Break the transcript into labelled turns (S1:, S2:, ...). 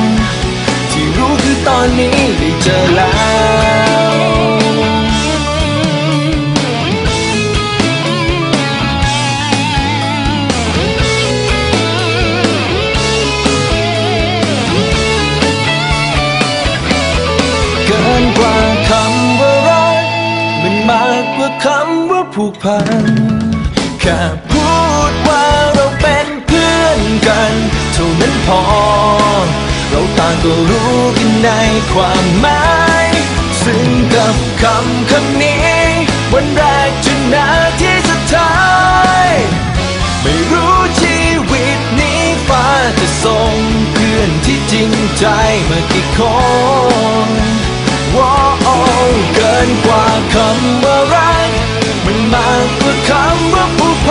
S1: อ ตอนนี้ได้เจอแล้วเกินกว่าคำว่ารักมันมากกว่าคำว่าผูกพันแค่พูดว่าเราเป็นเพื่อนกัน เท่านั้นพอ เราต่างก็รู้กันในความหมาย ซึ่งกับคำคำนี้ วันแรกจนนาทีสุดท้าย ไม่รู้ชีวิตนี้ฟ้าจะส่งเพื่อนที่จริงใจมากี่คนว้าวเกินกว่าคำว่ารัก มันมากกว่าคำว่าผูกพัน